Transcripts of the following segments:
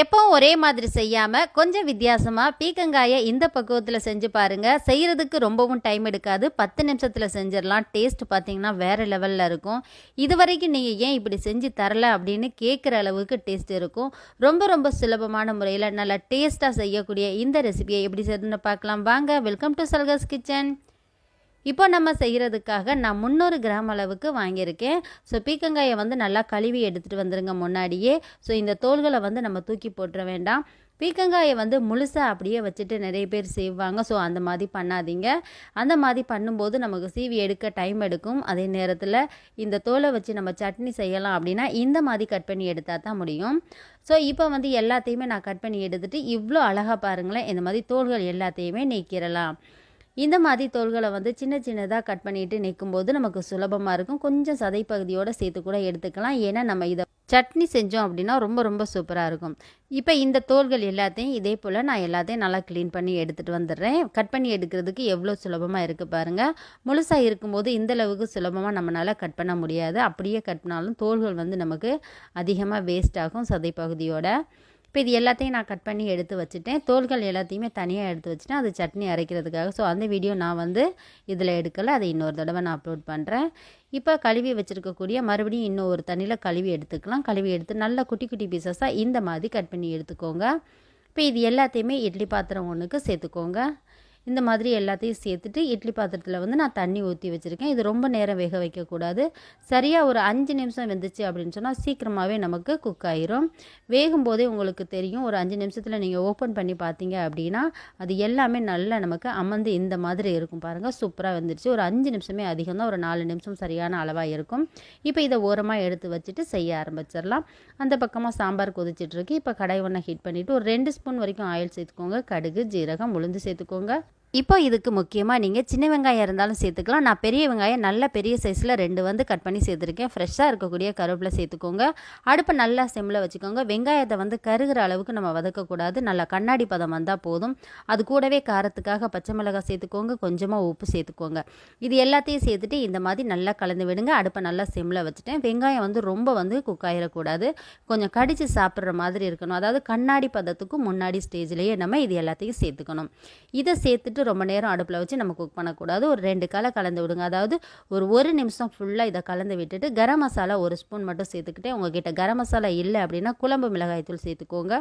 எப்பவும் ஒரே மாதிரி செய்யாமல் கொஞ்சம் வித்தியாசமாக பீக்கங்காயை இந்த பக்குவத்தில் செஞ்சு பாருங்கள் செய்கிறதுக்கு ரொம்பவும் டைம் எடுக்காது. பத்து நிமிஷத்தில் செஞ்சிடலாம். டேஸ்ட் பார்த்தீங்கன்னா வேறு லெவலில் இருக்கும். இது வரைக்கும் நீங்கள் ஏன் இப்படி செஞ்சு தரல அப்படின்னு கேட்குற அளவுக்கு டேஸ்ட் இருக்கும். ரொம்ப ரொம்ப சுலபமான முறையில் நல்லா டேஸ்ட்டாக செய்யக்கூடிய இந்த ரெசிபியை எப்படி செய்யணும்னு பார்க்கலாம். வாங்க வெல்கம் டு சல்கஸ் கிச்சன் இப்போ நம்ம செய்கிறதுக்காக நான் முந்நூறு கிராம் அளவுக்கு வாங்கியிருக்கேன். ஸோ பீக்கங்காயை வந்து நல்லா கழுவி எடுத்துகிட்டு வந்துடுங்க முன்னாடியே. ஸோ இந்த தோள்களை வந்து நம்ம தூக்கி போட்டுற வேண்டாம். பீக்கங்காயை வந்து முழுசாக அப்படியே வச்சுட்டு நிறைய பேர் செய்வாங்க. ஸோ அந்த மாதிரி பண்ணாதீங்க. அந்த மாதிரி பண்ணும்போது நமக்கு சீவி எடுக்க டைம் எடுக்கும். அதே நேரத்தில் இந்த தோலை வச்சு நம்ம சட்னி செய்யலாம் அப்படின்னா இந்த மாதிரி கட் பண்ணி எடுத்தால் தான் முடியும். ஸோ இப்போ வந்து எல்லாத்தையுமே நான் கட் பண்ணி எடுத்துகிட்டு இவ்வளோ அழகாக பாருங்களேன். இந்த மாதிரி தோள்கள் எல்லாத்தையுமே நீக்கிடலாம் இந்த மாதிரி தோள்களை வந்து சின்ன சின்னதாக கட் பண்ணிட்டு நிற்கும் போது நமக்கு சுலபமாக இருக்கும். கொஞ்சம் சதை பகுதியோடு சேர்த்து கூட எடுத்துக்கலாம். ஏன்னா நம்ம இதை சட்னி செஞ்சோம் அப்படின்னா ரொம்ப ரொம்ப சூப்பராக இருக்கும். இப்போ இந்த தோள்கள் எல்லாத்தையும் இதே போல் நான் எல்லாத்தையும் நல்லா க்ளீன் பண்ணி எடுத்துகிட்டு வந்துடுறேன். கட் பண்ணி எடுக்கிறதுக்கு எவ்வளோ சுலபமாக இருக்குது பாருங்கள் முழுசாக இருக்கும்போது இந்தளவுக்கு சுலபமாக நம்மளால் கட் பண்ண முடியாது. அப்படியே கட் பண்ணாலும் தோள்கள் வந்து நமக்கு அதிகமாக வேஸ்ட் ஆகும் சதை பகுதியோட இப்போ இது எல்லாத்தையும் நான் கட் பண்ணி எடுத்து வச்சுட்டேன். தோல்கள் எல்லாத்தையுமே தனியாக எடுத்து வச்சுட்டேன். அது சட்னி அரைக்கிறதுக்காக. ஸோ அந்த வீடியோ நான் வந்து இதில் எடுக்கலை. அதை இன்னொரு தடவை நான் அப்லோட் பண்ணுறேன் இப்போ கழுவி வச்சுருக்கக்கூடிய மறுபடியும் இன்னும் ஒரு தண்ணியில் கழுவி எடுத்துக்கலாம். கழுவி எடுத்து நல்லா குட்டி குட்டி பீசஸாக இந்த மாதிரி கட் பண்ணி எடுத்துக்கோங்க. இப்போ இது எல்லாத்தையுமே இட்லி பாத்திரம் ஒன்றுக்கு சேர்த்துக்கோங்க. இந்த மாதிரி எல்லாத்தையும் சேர்த்துட்டு இட்லி பாத்திரத்தில் வந்து நான் தண்ணி ஊற்றி வச்சுருக்கேன். இது ரொம்ப நேரம் வேக வைக்கக்கூடாது. சரியாக ஒரு அஞ்சு நிமிஷம் வெந்துச்சு அப்படின்னு சொன்னால் சீக்கிரமாகவே நமக்கு குக் ஆயிரும். வேகும் போதே உங்களுக்கு தெரியும். ஒரு அஞ்சு நிமிஷத்தில் நீங்கள் ஓப்பன் பண்ணி பார்த்தீங்க அப்படின்னா அது எல்லாமே நல்லா நமக்கு அமர்ந்து இந்த மாதிரி இருக்கும் பாருங்கள் சூப்பராக வந்துடுச்சு ஒரு அஞ்சு நிமிஷமே அதிகம் தான். ஒரு நாலு நிமிஷம் சரியான அளவாக இருக்கும். இப்போ இதை ஓரமாக எடுத்து வச்சுட்டு செய்ய ஆரம்பிச்சிடலாம். அந்த பக்கமாக சாம்பார் கொதிச்சிட்ருக்கு இப்போ கடை ஒன்றை ஹீட் பண்ணிவிட்டு ஒரு ரெண்டு ஸ்பூன் வரைக்கும் ஆயில் சேர்த்துக்கோங்க. கடுகு ஜீரகம் உளுந்து சேர்த்துக்கோங்க. இப்போ இதுக்கு முக்கியமாக நீங்கள் சின்ன வெங்காயம் இருந்தாலும் சேர்த்துக்கலாம். நான் பெரிய வெங்காயம் நல்ல பெரிய சைஸில் ரெண்டு வந்து கட் பண்ணி சேர்த்துருக்கேன். ஃப்ரெஷ்ஷாக இருக்கக்கூடிய கருவேப்பிலை சேர்த்துக்கோங்க. அடுப்பை நல்லா சிம்மில் வச்சுக்கோங்க. வெங்காயத்தை வந்து கருகிற அளவுக்கு நம்ம வதக்கக்கூடாது. நல்லா கண்ணாடி பதம் வந்தால் போதும். அது கூடவே காரத்துக்காக பச்சை மிளகாய் சேர்த்துக்கோங்க. கொஞ்சமாக உப்பு சேர்த்துக்கோங்க. இது எல்லாத்தையும் சேர்த்துட்டு இந்த மாதிரி நல்லா கலந்து விடுங்க. அடுப்பை நல்லா சிம்மில் வச்சுட்டேன். வெங்காயம் வந்து ரொம்ப வந்து குக் ஆகிடக்கூடாது கொஞ்சம் கடித்து சாப்பிட்ற மாதிரி இருக்கணும். அதாவது கண்ணாடி பதத்துக்கும் முன்னாடி ஸ்டேஜ்லேயே நம்ம இது எல்லாத்தையும் சேர்த்துக்கணும். இதை சேர்த்துட்டு ரொம்ப நேரம் அடுப்பில் வச்சு நம்ம குக் பண்ணக்கூடாது. ஒரு ரெண்டு காலை கலந்து விடுங்க. அதாவது ஒரு ஒரு நிமிஷம் ஃபுல்லாக இதை கலந்து விட்டுட்டு கரம் மசாலா ஒரு ஸ்பூன் மட்டும் சேர்த்துக்கிட்டே உங்ககிட்ட கரம் மசாலா இல்லை அப்படின்னா குழம்பு மிளகாய்த்தூள் சேர்த்துக்கோங்க.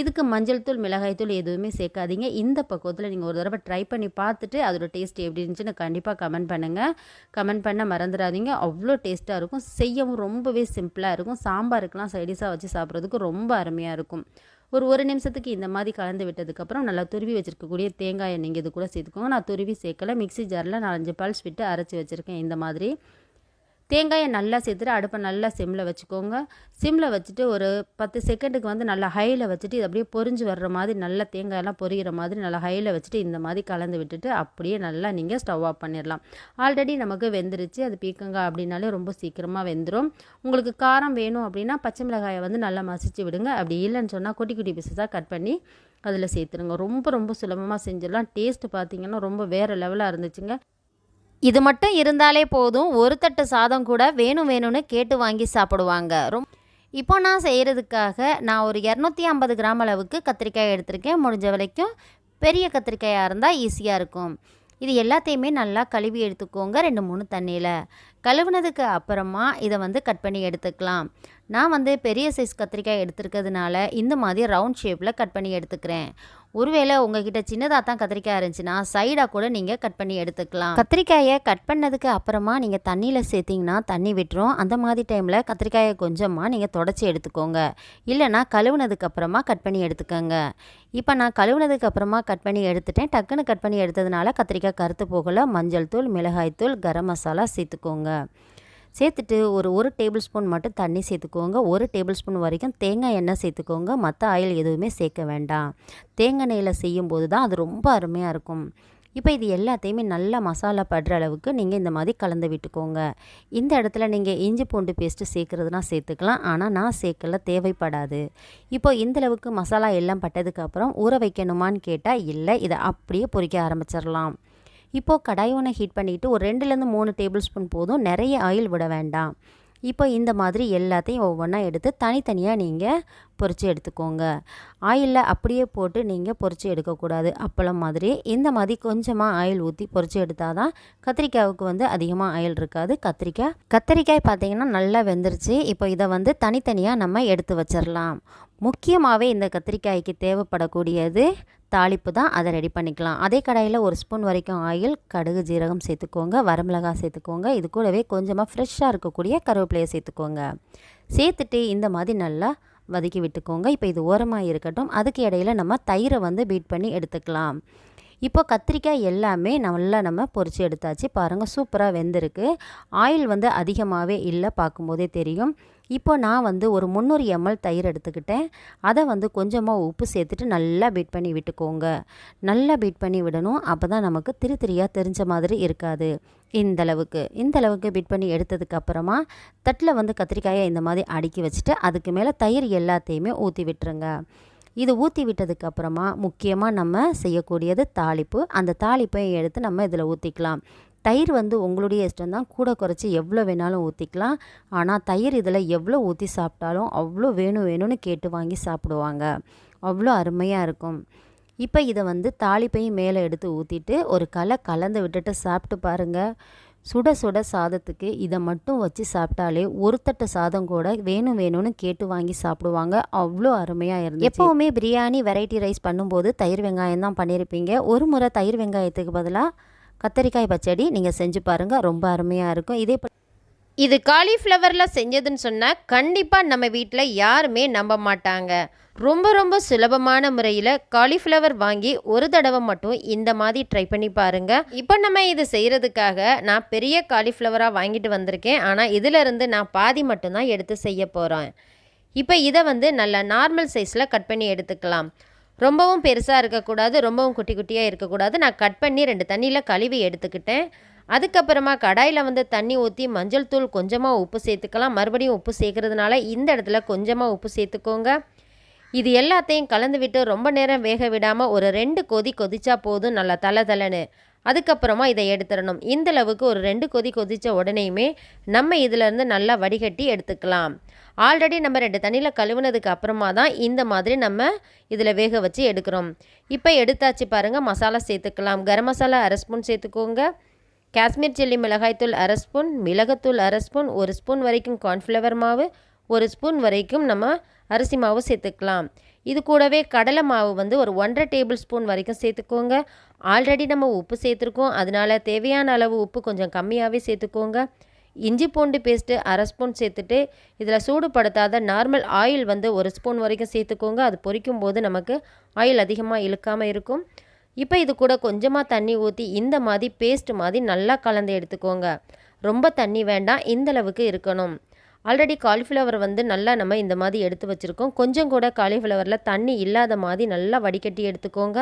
இதுக்கு மஞ்சள் தூள் மிளகாய்த்தூள் எதுவுமே சேர்க்காதீங்க. இந்த பக்குவத்தில் நீங்கள் ஒரு தடவை ட்ரை பண்ணி பார்த்துட்டு அதோட டேஸ்ட் எப்படி இருந்துச்சுன்னு கண்டிப்பாக கமெண்ட் பண்ணுங்கள் கமெண்ட் பண்ண மறந்துடாதீங்க. அவ்வளோ டேஸ்ட்டாக இருக்கும். செய்யவும் ரொம்பவே சிம்பிளாக இருக்கும். சாம்பாருக்கெலாம் சைடிஷாக வச்சு சாப்பிட்றதுக்கு ரொம்ப அருமையாக இருக்கும். ஒரு ஒரு நிமிஷத்துக்கு இந்த மாதிரி கலந்து விட்டதுக்கப்புறம் நல்லா துருவி வச்சுருக்கக்கூடிய தேங்காயை நீங்கள் இது கூட சேர்த்துக்கோங்க. நான் துருவி சேர்க்கலை. மிக்சி ஜாரில் நாலஞ்சு பல்ஸ் விட்டு அரைச்சி வச்சுருக்கேன். இந்த மாதிரி தேங்காயை நல்லா சேர்த்துட்டு அடுப்பை நல்லா சிம்மில் வச்சுக்கோங்க. சிம்மில் வச்சுட்டு ஒரு பத்து செகண்டுக்கு வந்து நல்லா ஹையில் வச்சுட்டு இது அப்படியே பொறிஞ்சு வர்ற மாதிரி நல்லா தேங்காயெல்லாம் பொரிகிற மாதிரி நல்லா ஹையில் வச்சுட்டு இந்த மாதிரி கலந்து விட்டுட்டு அப்படியே நல்லா நீங்கள் ஸ்டவ் ஆஃப் பண்ணிடலாம். ஆல்ரெடி நமக்கு வெந்துருச்சு. அது பீக்கங்காய் அப்படின்னாலே ரொம்ப சீக்கிரமாக வெந்துடும் உங்களுக்கு காரம் வேணும் அப்படின்னா பச்சை மிளகாயை வந்து நல்லா மசிச்சு விடுங்க. அப்படி இல்லைன்னு சொன்னால் குட்டி குட்டி பீசஸாக கட் பண்ணி அதில் சேர்த்துருங்க. ரொம்ப ரொம்ப சுலபமாக செஞ்சிடலாம். டேஸ்ட்டு பார்த்தீங்கன்னா ரொம்ப வேறு லெவலாக இருந்துச்சுங்க. இது மட்டும் இருந்தாலே போதும். ஒரு தட்டு சாதம் கூட வேணும் வேணும்னு கேட்டு வாங்கி சாப்பிடுவாங்க. ரொம்ப இப்போ நான் செய்கிறதுக்காக நான் ஒரு இரநூத்தி ஐம்பது கிராம் அளவுக்கு கத்திரிக்காய் எடுத்திருக்கேன். முடிஞ்ச வரைக்கும் பெரிய கத்திரிக்காயாக இருந்தால் ஈஸியாக இருக்கும். இது எல்லாத்தையுமே நல்லா கழுவி எடுத்துக்கோங்க ரெண்டு மூணு தண்ணியில். கழுவுனதுக்கு அப்புறமா இதை வந்து கட் பண்ணி எடுத்துக்கலாம். நான் வந்து பெரிய சைஸ் கத்திரிக்காய் எடுத்துருக்கிறதுனால இந்த மாதிரி ரவுண்ட் ஷேப்பில் கட் பண்ணி எடுத்துக்கிறேன். ஒருவேளை உங்ககிட்ட சின்னதாக தான் கத்திரிக்காய் இருந்துச்சுன்னா சைடாக கூட நீங்கள் கட் பண்ணி எடுத்துக்கலாம். கத்திரிக்காயை கட் பண்ணதுக்கு அப்புறமா நீங்கள் தண்ணியில் சேர்த்திங்கன்னா தண்ணி விட்டுரும். அந்த மாதிரி டைமில் கத்திரிக்காயை கொஞ்சமாக நீங்கள் தொடச்சி எடுத்துக்கோங்க. இல்லைனா கழுவுனதுக்கு அப்புறமா கட் பண்ணி எடுத்துக்கோங்க. இப்போ நான் கழுவுனதுக்கு அப்புறமா கட் பண்ணி எடுத்துட்டேன். டக்குன்னு கட் பண்ணி எடுத்ததுனால கத்திரிக்காய் கருத்து போகலை. மஞ்சள் தூள் மிளகாய் தூள் கரம் மசாலா சேர்த்துக்கோங்க. சேர்த்துட்டு ஒரு ஒரு டேபிள் ஸ்பூன் மட்டும் தண்ணி சேர்த்துக்கோங்க. ஒரு டேபிள் ஸ்பூன் வரைக்கும் தேங்காய் எண்ணெய் சேர்த்துக்கோங்க. மற்ற ஆயில் எதுவுமே சேர்க்க வேண்டாம். தேங்காய் எண்ணெயில் செய்யும்போது தான் அது ரொம்ப அருமையாக இருக்கும். இப்போ இது எல்லாத்தையுமே நல்லா மசாலா படுற அளவுக்கு நீங்கள் இந்த மாதிரி கலந்து விட்டுக்கோங்க. இந்த இடத்துல நீங்கள் இஞ்சி பூண்டு பேஸ்ட்டு சேர்க்குறதுனா சேர்த்துக்கலாம். ஆனால் நான் சேர்க்கல. தேவைப்படாது. இப்போ இந்தளவுக்கு மசாலா எல்லாம் பட்டதுக்கப்புறம் ஊற வைக்கணுமான்னு கேட்டால் இல்லை. இதை அப்படியே பொரிக்க ஆரம்பிச்சிடலாம். இப்போது கடாய் ஒன்று ஹீட் பண்ணிவிட்டு ஒரு ரெண்டுலேருந்து மூணு டேபிள் ஸ்பூன் போதும் நிறைய ஆயில் விட வேண்டாம். இப்போ இந்த மாதிரி எல்லாத்தையும் ஒவ்வொன்றா எடுத்து தனித்தனியாக நீங்கள் பொரித்து எடுத்துக்கோங்க. ஆயிலில் அப்படியே போட்டு நீங்கள் பொறிச்சு எடுக்கக்கூடாது. அப்பளம் மாதிரி இந்த மாதிரி கொஞ்சமாக ஆயில் ஊற்றி பொறிச்சு எடுத்தால் தான் கத்திரிக்காவுக்கு வந்து அதிகமாக ஆயில் இருக்காது. கத்திரிக்காய் கத்திரிக்காய் பார்த்திங்கன்னா நல்லா வெந்துருச்சு. இப்போ இதை வந்து தனித்தனியாக நம்ம எடுத்து வச்சிடலாம் முக்கியமாகவே இந்த கத்திரிக்காய்க்கு தேவைப்படக்கூடியது தாளிப்பு தான். அதை ரெடி பண்ணிக்கலாம். அதே கடாயில் ஒரு ஸ்பூன் வரைக்கும் ஆயில் கடுகு ஜீரகம் சேர்த்துக்கோங்க. வரமிளகாய் சேர்த்துக்கோங்க. இது கூடவே கொஞ்சமாக ஃப்ரெஷ்ஷாக இருக்கக்கூடிய கருவேப்பிலையை சேர்த்துக்கோங்க. சேர்த்துட்டு இந்த மாதிரி நல்லா வதக்கி விட்டுக்கோங்க. இப்போ இது ஓரமாக இருக்கட்டும். அதுக்கு இடையில நம்ம தயிரை வந்து பீட் பண்ணி எடுத்துக்கலாம். இப்போ கத்திரிக்காய் எல்லாமே நல்லா நம்ம பொரித்து எடுத்தாச்சு. பாருங்கள் சூப்பராக வெந்திருக்கு. ஆயில் வந்து அதிகமாகவே இல்லை பார்க்கும்போதே தெரியும். இப்போ நான் வந்து ஒரு முந்நூறு எம்எல் தயிர் எடுத்துக்கிட்டேன். அதை வந்து கொஞ்சமாக உப்பு சேர்த்துட்டு நல்லா பீட் பண்ணி விட்டுக்கோங்க. நல்லா பீட் பண்ணி விடணும். அப்போ தான் நமக்கு திரு திரியாக தெரிஞ்ச மாதிரி இருக்காது. இந்தளவுக்கு இந்தளவுக்கு பிட் பீட் பண்ணி எடுத்ததுக்கப்புறமா தட்டில் வந்து கத்திரிக்காயை இந்த மாதிரி அடுக்கி வச்சுட்டு அதுக்கு மேலே தயிர் எல்லாத்தையுமே ஊற்றி விட்டுருங்க. இது ஊற்றி விட்டதுக்கு அப்புறமா முக்கியமாக நம்ம செய்யக்கூடியது தாளிப்பு. அந்த தாளிப்பை எடுத்து நம்ம இதில் ஊற்றிக்கலாம் தயிர் வந்து உங்களுடைய இஷ்டம் தான் கூட குறைச்சி எவ்வளோ வேணாலும் ஊற்றிக்கலாம் ஆனால் தயிர் இதில் எவ்வளோ ஊற்றி சாப்பிட்டாலும் அவ்வளோ வேணும் வேணும்னு கேட்டு வாங்கி சாப்பிடுவாங்க. அவ்வளோ அருமையாக இருக்கும். இப்போ இதை வந்து தாளிப்பையும் மேலே எடுத்து ஊற்றிட்டு ஒரு கலை கலந்து விட்டுட்டு சாப்பிட்டு பாருங்கள் சுட சுட சாதத்துக்கு இதை மட்டும் வச்சு சாப்பிட்டாலே ஒரு தட்டு சாதம் கூட வேணும் வேணும்னு கேட்டு வாங்கி சாப்பிடுவாங்க. அவ்வளோ அருமையாக இருந்தது எப்போவுமே பிரியாணி வெரைட்டி ரைஸ் பண்ணும்போது தயிர் வெங்காயம் தான் பண்ணியிருப்பீங்க. ஒரு முறை தயிர் வெங்காயத்துக்கு பதிலாக கத்தரிக்காய் பச்சடி நீங்கள் செஞ்சு பாருங்கள் ரொம்ப அருமையாக இருக்கும். இதே இது காலிஃப்ளவரில் செஞ்சதுன்னு சொன்னால் கண்டிப்பாக நம்ம வீட்டில் யாருமே நம்ப மாட்டாங்க. ரொம்ப ரொம்ப சுலபமான முறையில் காலிஃப்ளவர் வாங்கி ஒரு தடவை மட்டும் இந்த மாதிரி ட்ரை பண்ணி பாருங்கள் இப்போ நம்ம இது செய்கிறதுக்காக நான் பெரிய காலிஃப்ளவராக வாங்கிட்டு வந்திருக்கேன். ஆனால் இதிலிருந்து நான் பாதி மட்டும்தான் எடுத்து செய்ய போகிறேன் இப்போ இதை வந்து நல்ல நார்மல் சைஸில் கட் பண்ணி எடுத்துக்கலாம். ரொம்பவும் பெருசாக இருக்கக்கூடாது ரொம்பவும் குட்டி குட்டியாக இருக்கக்கூடாது. நான் கட் பண்ணி ரெண்டு தண்ணியில் கழுவி எடுத்துக்கிட்டேன். அதுக்கப்புறமா கடாயில் வந்து தண்ணி ஊற்றி மஞ்சள் தூள் கொஞ்சமாக உப்பு சேர்த்துக்கலாம். மறுபடியும் உப்பு சேர்க்குறதுனால இந்த இடத்துல கொஞ்சமாக உப்பு சேர்த்துக்கோங்க. இது எல்லாத்தையும் கலந்து விட்டு ரொம்ப நேரம் வேக விடாமல் ஒரு ரெண்டு கொதி கொதிச்சா போதும். நல்லா தலை தலைன்னு அதுக்கப்புறமா இதை எடுத்துடணும். இந்த அளவுக்கு ஒரு ரெண்டு கொதி கொதித்த உடனேயுமே நம்ம இதிலேருந்து நல்லா வடிகட்டி எடுத்துக்கலாம். ஆல்ரெடி நம்ம ரெண்டு தண்ணியில் கழுவுனதுக்கு அப்புறமா தான் இந்த மாதிரி நம்ம இதில் வேக வச்சு எடுக்கிறோம். இப்போ எடுத்தாச்சு பாருங்கள் மசாலா சேர்த்துக்கலாம். கரம் மசாலா அரை ஸ்பூன் சேர்த்துக்கோங்க. காஷ்மீர் சில்லி மிளகாய்த்தூள் அரை ஸ்பூன் மிளகுத்தூள் அரை ஸ்பூன் ஒரு ஸ்பூன் வரைக்கும் கார்ன்ஃப்ளவர் மாவு ஒரு ஸ்பூன் வரைக்கும் நம்ம அரிசி மாவு சேர்த்துக்கலாம். இது கூடவே கடலை மாவு வந்து ஒரு ஒன்றரை டேபிள் ஸ்பூன் வரைக்கும் சேர்த்துக்கோங்க. ஆல்ரெடி நம்ம உப்பு சேர்த்துருக்கோம். அதனால தேவையான அளவு உப்பு கொஞ்சம் கம்மியாகவே சேர்த்துக்கோங்க. இஞ்சி பூண்டு பேஸ்ட்டு அரை ஸ்பூன் சேர்த்துட்டு இதில் சூடுபடுத்தாத நார்மல் ஆயில் வந்து ஒரு ஸ்பூன் வரைக்கும் சேர்த்துக்கோங்க. அது பொரிக்கும் போது நமக்கு ஆயில் அதிகமாக இழுக்காமல் இருக்கும். இப்போ இது கூட கொஞ்சமாக தண்ணி ஊற்றி இந்த மாதிரி பேஸ்ட் மாதிரி நல்லா கலந்து எடுத்துக்கோங்க. ரொம்ப தண்ணி வேண்டாம். இந்தளவுக்கு இருக்கணும். ஆல்ரெடி காலிஃப்ளவர் வந்து நல்லா நம்ம இந்த மாதிரி எடுத்து வச்சுருக்கோம். கொஞ்சம் கூட காலிஃப்ளவரில் தண்ணி இல்லாத மாதிரி நல்லா வடிகட்டி எடுத்துக்கோங்க.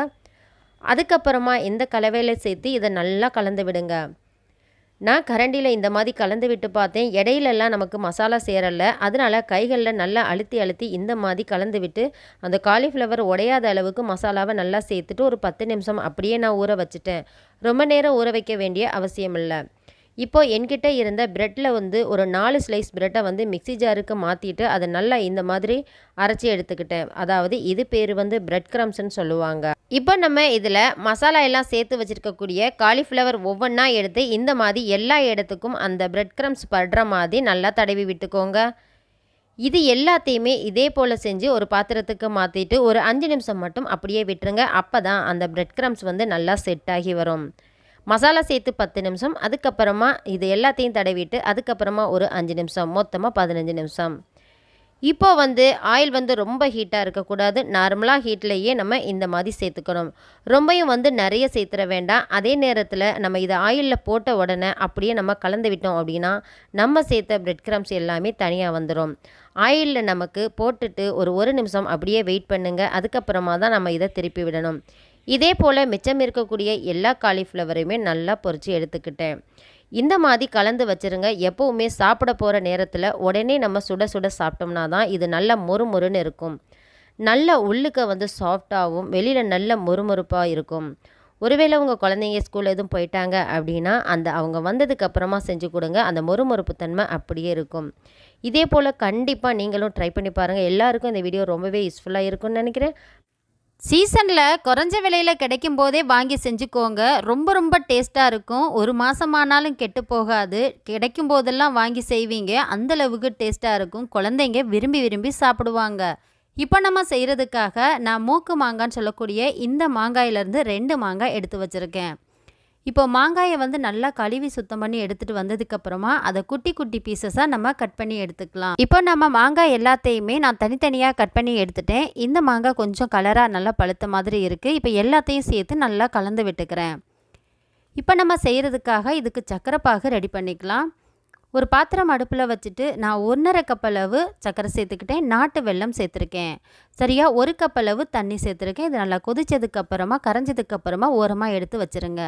அதுக்கப்புறமா இந்த கலவையில் சேர்த்து இதை நல்லா கலந்து விடுங்க. நான் கரண்டியில் இந்த மாதிரி கலந்து விட்டு பார்த்தேன். இடையிலெல்லாம் நமக்கு மசாலா சேரலை. அதனால் கைகளில் நல்லா அழுத்தி அழுத்தி இந்த மாதிரி கலந்து விட்டு அந்த காலிஃப்ளவர் உடையாத அளவுக்கு மசாலாவை நல்லா சேர்த்துட்டு ஒரு பத்து நிமிஷம் அப்படியே நான் ஊற வச்சுட்டேன். ரொம்ப நேரம் ஊற வைக்க வேண்டிய அவசியம் இல்லை இப்போ என்கிட்ட இருந்த ப்ரெட்டில் வந்து ஒரு நாலு ஸ்லைஸ் ப்ரெட்டை வந்து மிக்ஸி ஜாருக்கு மாற்றிட்டு அதை நல்லா இந்த மாதிரி அரைச்சி எடுத்துக்கிட்டேன். அதாவது இது பேர் வந்து பிரெட் கிரம்ஸ்ன்னு சொல்லுவாங்க. இப்போ நம்ம இதில் மசாலா எல்லாம் சேர்த்து வச்சுருக்கக்கூடிய காலிஃப்ளவர் ஒவ்வொன்றா எடுத்து இந்த மாதிரி எல்லா இடத்துக்கும் அந்த பிரெட் கிரம்ஸ் படுற மாதிரி நல்லா தடவி விட்டுக்கோங்க. இது எல்லாத்தையுமே இதே போல் செஞ்சு ஒரு பாத்திரத்துக்கு மாற்றிட்டு ஒரு அஞ்சு நிமிஷம் மட்டும் அப்படியே விட்டுருங்க. அப்போ தான் அந்த பிரெட் கிரம்ஸ் வந்து நல்லா செட் ஆகி வரும். மசாலா சேர்த்து பத்து நிமிஷம் அதுக்கப்புறமா இது எல்லாத்தையும் தடவிட்டு அதுக்கப்புறமா ஒரு அஞ்சு நிமிஷம் மொத்தமாக பதினஞ்சு நிமிஷம். இப்போ வந்து ஆயில் வந்து ரொம்ப ஹீட்டாக இருக்கக்கூடாது. நார்மலாக ஹீட்லேயே நம்ம இந்த மாதிரி சேர்த்துக்கணும். ரொம்பையும் வந்து நிறைய சேர்த்துற வேண்டாம். அதே நேரத்தில் நம்ம இதை ஆயிலில் போட்ட உடனே அப்படியே நம்ம கலந்து விட்டோம் அப்படின்னா நம்ம சேர்த்த பிரெட் கிரம்ஸ் எல்லாமே தனியாக வந்துடும் ஆயிலில் நமக்கு போட்டுட்டு ஒரு ஒரு நிமிஷம் அப்படியே வெயிட் பண்ணுங்கள் அதுக்கப்புறமா தான் நம்ம இதை திருப்பி விடணும். இதே போல் மிச்சம் இருக்கக்கூடிய எல்லா காலிஃப்ளவரையுமே நல்லா பொறிச்சு எடுத்துக்கிட்டேன். இந்த மாதிரி கலந்து வச்சிருங்க. எப்போவுமே சாப்பிட போகிற நேரத்தில் உடனே நம்ம சுட சுட சாப்பிட்டோம்னா தான் இது நல்லா மொறுமொறுன்னு இருக்கும். நல்ல உள்ளுக்க வந்து சாஃப்டாகவும் வெளியில் நல்ல மொறுமொறுப்பாக இருக்கும். ஒருவேளை உங்கள் குழந்தைங்க ஸ்கூல் எதுவும் போயிட்டாங்க அப்படின்னா அந்த அவங்க வந்ததுக்கு அப்புறமா செஞ்சு கொடுங்க. அந்த மொறுமொறுப்பு தன்மை அப்படியே இருக்கும். இதே போல் கண்டிப்பாக நீங்களும் ட்ரை பண்ணி பாருங்கள் எல்லாருக்கும் இந்த வீடியோ ரொம்பவே யூஸ்ஃபுல்லாக இருக்கும்னு நினைக்கிறேன். சீசனில் குறைஞ்ச விலையில் கிடைக்கும் போதே வாங்கி செஞ்சுக்கோங்க. ரொம்ப ரொம்ப டேஸ்ட்டாக இருக்கும். ஒரு மாதமானாலும் கெட்டு போகாது. கிடைக்கும் போதெல்லாம் வாங்கி செய்வீங்க. அந்த அளவுக்கு டேஸ்ட்டாக இருக்கும். குழந்தைங்க விரும்பி விரும்பி சாப்பிடுவாங்க. இப்போ நம்ம செய்கிறதுக்காக நான் மூக்கு மாங்கான்னு சொல்லக்கூடிய இந்த மாங்காயிலேருந்து ரெண்டு மாங்காய் எடுத்து வச்சுருக்கேன். இப்போ மாங்காயை வந்து நல்லா கழுவி சுத்தம் பண்ணி எடுத்துகிட்டு வந்ததுக்கப்புறமா அதை குட்டி குட்டி பீசஸாக நம்ம கட் பண்ணி எடுத்துக்கலாம். இப்போ நம்ம மாங்காய் எல்லாத்தையுமே நான் தனித்தனியாக கட் பண்ணி எடுத்துட்டேன். இந்த மாங்காய் கொஞ்சம் கலராக நல்லா பழுத்த மாதிரி இருக்குது இப்போ எல்லாத்தையும் சேர்த்து நல்லா கலந்து விட்டுக்கிறேன். இப்போ நம்ம செய்கிறதுக்காக இதுக்கு சக்கரை பாகு ரெடி பண்ணிக்கலாம். ஒரு பாத்திரம் அடுப்பில் வச்சுட்டு நான் ஒன்றரை கப் அளவு சர்க்கரை சேர்த்துக்கிட்டேன். நாட்டு வெல்லம் சேர்த்துருக்கேன். சரியா ஒரு கப் அளவு தண்ணி சேர்த்துருக்கேன். இது நல்லா கொதிச்சதுக்கப்புறமா கரைஞ்சதுக்கப்புறமா ஓரமாக எடுத்து வச்சுருங்க.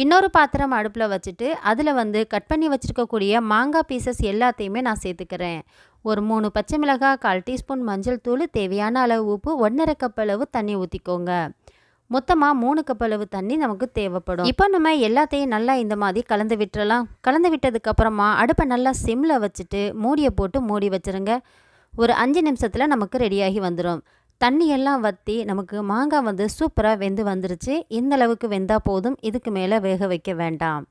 இன்னொரு பாத்திரம் அடுப்பில் வச்சுட்டு அதில் வந்து கட் பண்ணி வச்சுருக்கக்கூடிய மாங்காய் பீசஸ் எல்லாத்தையுமே நான் சேர்த்துக்கிறேன். ஒரு மூணு பச்சை மிளகாய் கால் டீஸ்பூன் மஞ்சள் தூள் தேவையான அளவு உப்பு ஒன்றரை கப் அளவு தண்ணி ஊற்றிக்கோங்க மொத்தமாக மூணு கப் அளவு தண்ணி நமக்கு தேவைப்படும். இப்போ நம்ம எல்லாத்தையும் நல்லா இந்த மாதிரி கலந்து விட்டுறலாம். கலந்து விட்டதுக்கப்புறமா அடுப்பை நல்லா சிம்மில் வச்சுட்டு மூடியை போட்டு மூடி வச்சுருங்க. ஒரு அஞ்சு நிமிஷத்தில் நமக்கு ரெடியாகி வந்துடும் தண்ணியெல்லாம் வற்றி நமக்கு மாங்காய் வந்து சூப்பராக வெந்து வந்துருச்சு. இந்த அளவுக்கு வெந்தால் போதும். இதுக்கு மேலே வேக வைக்க வேண்டாம்.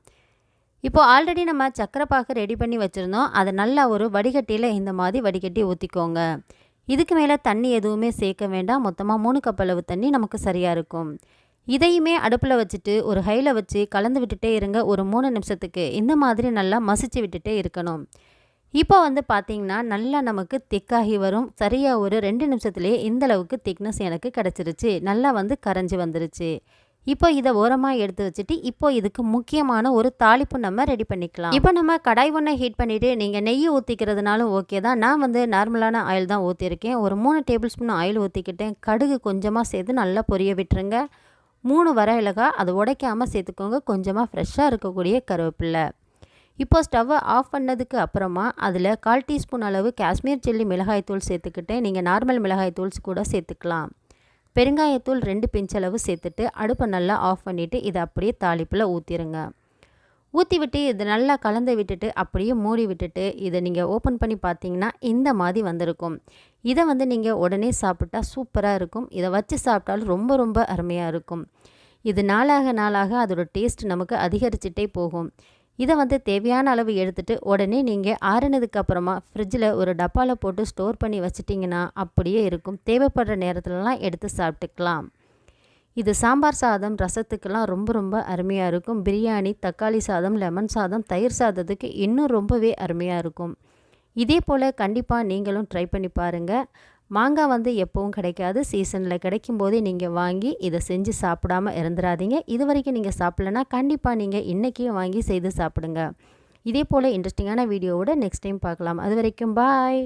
இப்போது ஆல்ரெடி நம்ம சக்கரை பாக்கு ரெடி பண்ணி வச்சுருந்தோம். அதை நல்லா ஒரு வடிகட்டியில் இந்த மாதிரி வடிகட்டி ஊற்றிக்கோங்க இதுக்கு மேலே தண்ணி எதுவுமே சேர்க்க வேண்டாம். மொத்தமாக மூணு கப் அளவு தண்ணி நமக்கு சரியாக இருக்கும். இதையுமே அடுப்பில் வச்சுட்டு ஒரு ஹையில் வச்சு கலந்து விட்டுட்டே இருங்க. ஒரு மூணு நிமிஷத்துக்கு. இந்த மாதிரி நல்லா மசிச்சு விட்டுட்டே இருக்கணும். இப்போ வந்து பார்த்திங்கன்னா நல்லா நமக்கு திக்காகி வரும். சரியாக ஒரு ரெண்டு நிமிஷத்துலேயே இந்த அளவுக்கு திக்னஸ் எனக்கு கிடச்சிருச்சு. நல்லா வந்து கரைஞ்சி வந்துருச்சு. இப்போ இதை ஓரமாக எடுத்து வச்சுட்டு இப்போ இதுக்கு முக்கியமான ஒரு தாளிப்பு நம்ம ரெடி பண்ணிக்கலாம். இப்போ நம்ம கடாய் ஒன்றை ஹீட் பண்ணிவிட்டு நீங்கள் நெய் ஊற்றிக்கிறதுனாலும் ஓகே தான். நான் வந்து நார்மலான ஆயில் தான் ஊற்றிருக்கேன் ஒரு மூணு டேபிள் ஸ்பூன் ஆயில் ஊற்றிக்கிட்டேன் கடுகு கொஞ்சமாக சேர்த்து நல்லா பொரிய விட்டுருங்க. மூணு வர இலகா அதை உடைக்காமல் சேர்த்துக்கோங்க. கொஞ்சமாக ஃப்ரெஷ்ஷாக இருக்கக்கூடிய கருவேப்பில்லை இப்போ ஸ்டவ்வை ஆஃப் பண்ணதுக்கு அப்புறமா அதில் கால் டீஸ்பூன் அளவு காஷ்மீர் சில்லி மிளகாய்த்தூள் சேர்த்துக்கிட்டு நீங்கள் நார்மல் மிளகாய்த்தூள்ஸ் கூட சேர்த்துக்கலாம். பெருங்காயத்தூள் ரெண்டு பிஞ்ச் அளவு சேர்த்துட்டு அடுப்பை நல்லா ஆஃப் பண்ணிவிட்டு இதை அப்படியே தாளிப்பில் ஊற்றிடுங்க ஊற்றி விட்டு இதை நல்லா கலந்து விட்டுட்டு அப்படியே மூடி விட்டுட்டு இதை நீங்கள் ஓப்பன் பண்ணி பார்த்தீங்கன்னா இந்த மாதிரி வந்திருக்கும். இதை வந்து நீங்கள் உடனே சாப்பிட்டா சூப்பராக இருக்கும். இதை வச்சு சாப்பிட்டாலும் ரொம்ப ரொம்ப அருமையாக இருக்கும். இது நாளாக நாளாக அதோட டேஸ்ட் நமக்கு அதிகரிச்சுட்டே போகும். இதை வந்து தேவையான அளவு எடுத்துகிட்டு உடனே நீங்கள் ஆறுனதுக்கு அப்புறமா ஃப்ரிட்ஜில் ஒரு டப்பாவில் போட்டு ஸ்டோர் பண்ணி வச்சிட்டிங்கன்னா அப்படியே இருக்கும். தேவைப்படுற நேரத்துலலாம் எடுத்து சாப்பிட்டுக்கலாம். இது சாம்பார் சாதம் ரசத்துக்கெல்லாம் ரொம்ப ரொம்ப அருமையாக இருக்கும். பிரியாணி தக்காளி சாதம் லெமன் சாதம் தயிர் சாதத்துக்கு இன்னும் ரொம்பவே அருமையாக இருக்கும். இதே போல் கண்டிப்பாக நீங்களும் ட்ரை பண்ணி பாருங்கள் மாங்காய் வந்து எப்பவும் கிடைக்காது. சீசனில் கிடைக்கும் போதே நீங்கள் வாங்கி இதை செஞ்சு சாப்பிடாம இருந்துடாதீங்க இது வரைக்கும் நீங்கள் சாப்பிட்லன்னா கண்டிப்பாக நீங்கள் இன்றைக்கே வாங்கி செய்து சாப்பிடுங்க. இதே போல் இன்ட்ரெஸ்டிங்கான வீடியோவோட நெக்ஸ்ட் டைம் பார்க்கலாம். அது வரைக்கும் பாய்